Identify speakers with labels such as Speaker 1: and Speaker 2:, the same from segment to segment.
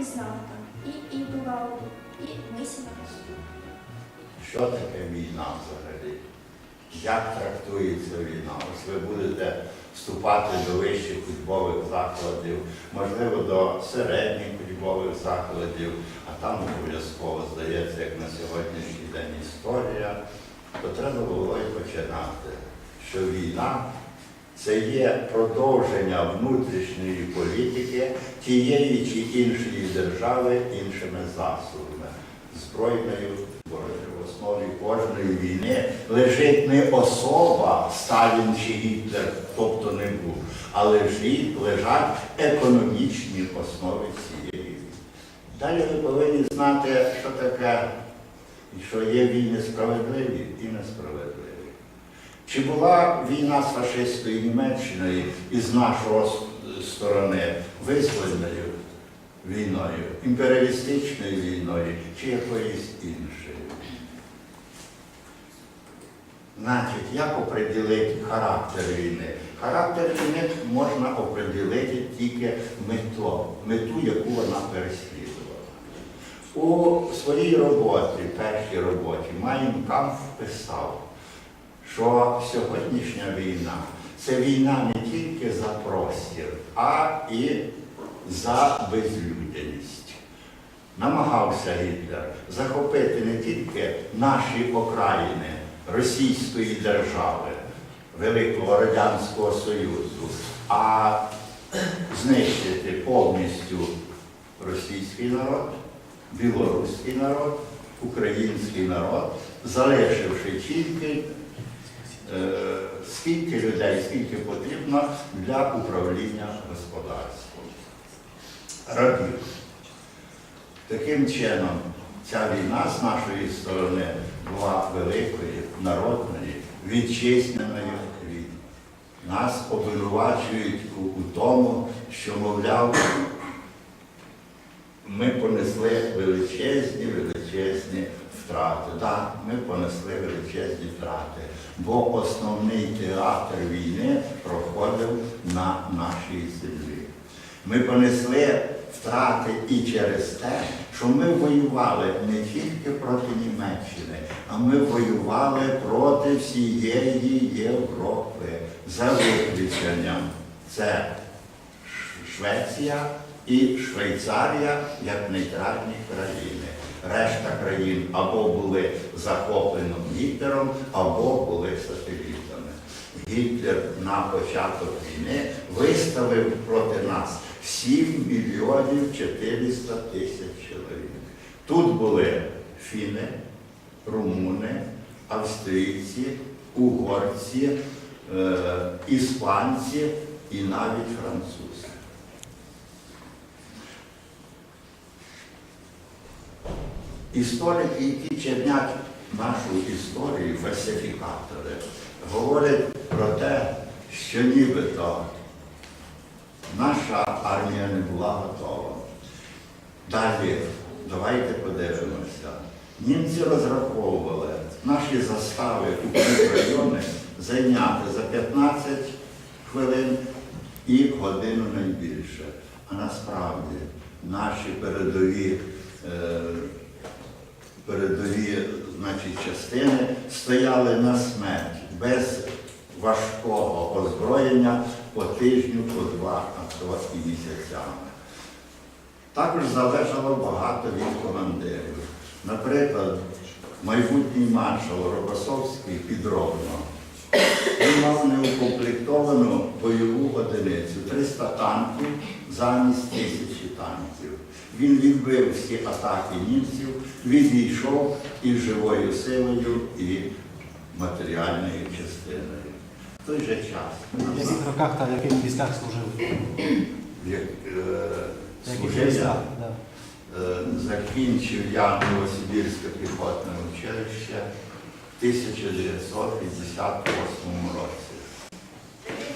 Speaker 1: і знала. І, і була і мисіла тут.
Speaker 2: Що таке війна взагалі? Як трактується війна? Ось ви будете вступати до вищих учбових закладів, можливо, до середніх учбових закладів, а там обов'язково здається, як на сьогоднішній день історія, то треба було і починати, що війна це є продовження внутрішньої політики тієї чи іншої держави іншими засобами, збройною. В основі кожної війни лежить не особа Сталін чи Гітлер, тобто не був, а лежить, лежать економічні основи цієї війни. Далі ви повинні знати, що таке, що є війни справедливі і несправедливі. Чи була війна з фашистською Німеччиною і з нашого сторони визвольною війною, імперіалістичною війною чи якоюсь іншою? Значить, як определити характер війни? Характер війни можна определити тільки мету, мету, яку вона переслідувала. У своїй роботі, першій роботі, Майнкамф писав, що сьогоднішня війна це війна не тільки за простір, а і за безлюдяність. Намагався Гітлер захопити не тільки наші окраїни Російської держави, Великого Радянського Союзу, а знищити повністю російський народ, білоруський народ, український народ, залишивши тільки скільки людей, скільки потрібно для управління господарством. Рабів. Таким чином, ця війна з нашої сторони була великою, народною, вітчизняною війною. Нас обвинувачують у тому, що, мовляв, ми понесли величезні, величезні втрати. Так, ми понесли величезні втрати, бо основний театр війни проходив на нашій землі. Ми понесли втрати і через те, що ми воювали не тільки проти Німеччини, а ми воювали проти всієї Європи за виключенням. Це Швеція і Швейцарія як нейтральні країни. Решта країн або були захоплені Гітлером, або були сателітами. Гітлер на початок війни виставив проти нас 7 мільйонів 400 тисяч чоловік. Тут були фіни, румуни, австрійці, угорці, е, іспанці і навіть французи. Історики, які чернять нашу історію, фальсифікатори, говорять про те, що нібито наша армія не була готова. Далі, давайте подивимося. Німці розраховували наші застави у райони зайняти за 15 хвилин і годину найбільше. А насправді наші передові, е, передові значить, частини стояли на смерть без важкого озброєння по тижню, по два, а то і місяцями. Також залежало багато від командирів. Наприклад, майбутній маршал Рокосовський підробно. Він мав неукомплектовану бойову одиницю 300 танків замість тисячі танків. Він відбив всі атаки німців, відійшов із живою силою і матеріальною частиною. В той же час
Speaker 3: В яких роках та в яких військах служив?
Speaker 2: як, е,
Speaker 3: В яких
Speaker 2: служив я
Speaker 3: військах? Да.
Speaker 2: Е, закінчив я Новосибірське піхотне училище в 1958 році.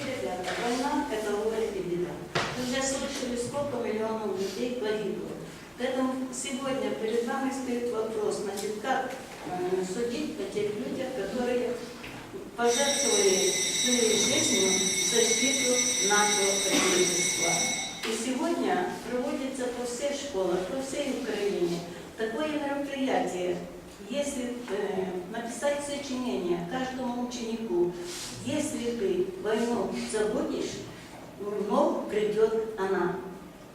Speaker 4: Ребята, война – это горе и беда. Вы уже слышали, сколько миллионов людей погибло. Поэтому сегодня перед нами стоит вопрос, значит, как э, судить о тех людях, которые пожертвовали свою жизнь в защиту нашего Отечества. И сегодня проводится по всей школах, по всей Украине такое мероприятие. Если э, написать сочинение каждому ученику, если ты войну забудешь, вновь придет она.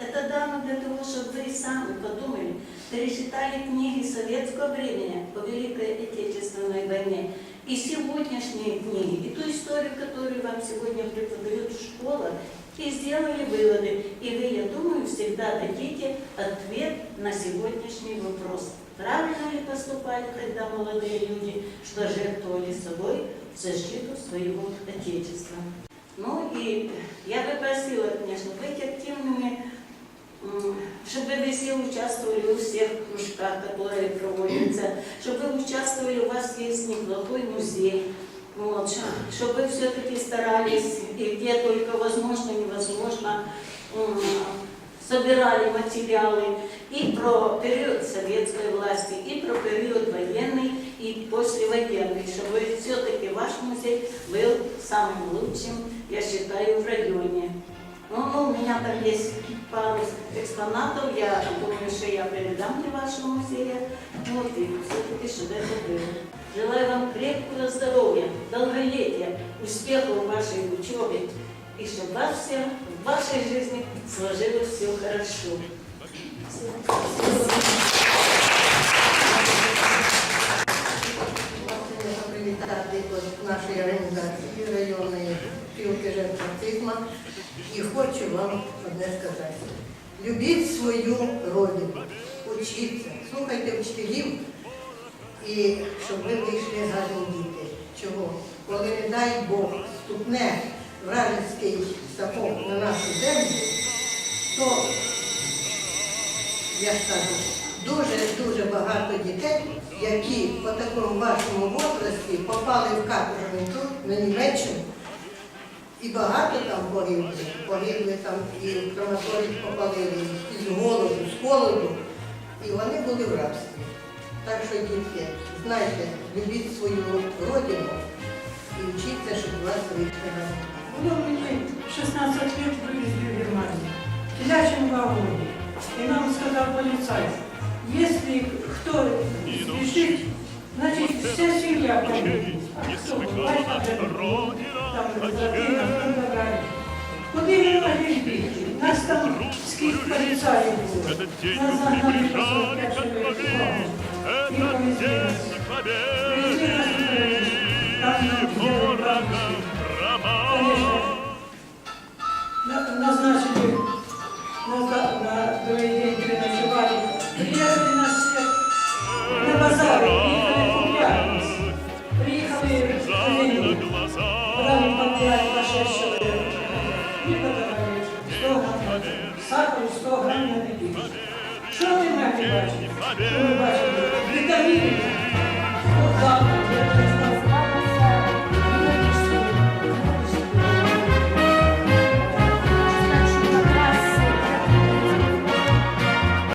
Speaker 4: Это дано для того, чтобы вы сами подумали, перечитали книги советского времени по Великой Отечественной войне и сегодняшние книги, и ту историю, которую вам сегодня преподают в школах, и сделали выводы. И вы, я думаю, всегда дадите ответ на сегодняшний вопрос. Правильно ли поступали тогда молодые люди, что жертвовали собой в защиту своего Отечества? Ну и я бы просила, конечно, быть активными, м, чтобы вы все участвовали у всех кружках, которые проводятся, чтобы вы участвовали, у вас есть неплохой музей, вот, чтобы вы все-таки старались, и где только возможно, невозможно, м, собирали материалы и про период советской власти, и про период военный, и послевоенный, чтобы все-таки ваш музей был самым лучшим, я считаю, в районе. Ну, ну, у меня там есть пару экспонатов, я думаю, что я передам для вашего музея. Вот, и все-таки, чтобы это было. Желаю вам крепкого здоровья, долголетия, успехов в вашей учебе, и чтобы вас всех, в вашей жизни сложилось все хорошо.
Speaker 5: Хочемо привітати від нашої організації районної спілки жертв. І хочу вам одне сказати. Любіть свою родину, учіться, слухайте вчителів, і щоб ви вийшли гарні діти. Чого? Коли, не дай Бог, ступне вражеський сапог на нашу землю, то я скажу, дуже-дуже багато дітей, які по такому вашому возрасті попали в каторжний на Німеччину. І багато там погибли. Погибли там і в крематорій попалили і з голоду, з холоду. І вони були в рабстві. Так що, дітки, знайте, любіть свою родину і вчіться, щоб у вас вийшли гарні.
Speaker 6: Было мне 16 лет вывезли в Германию. В вагоне. И нам сказал полицай, если кто спешит, значит вся семья пойдет. А кто бывает, там Розовина, кто Гагарин. Куди ви могли бігти? Нас там скільки поліцаїв було. Нас загнали по 45 чоловік в вагон. І повезли нас. Привезли нас в Україну. Там нам сделали бабушки. Конечно, на- назначили на, на другой день переночевали. Приехали на свет, на базар, ви могли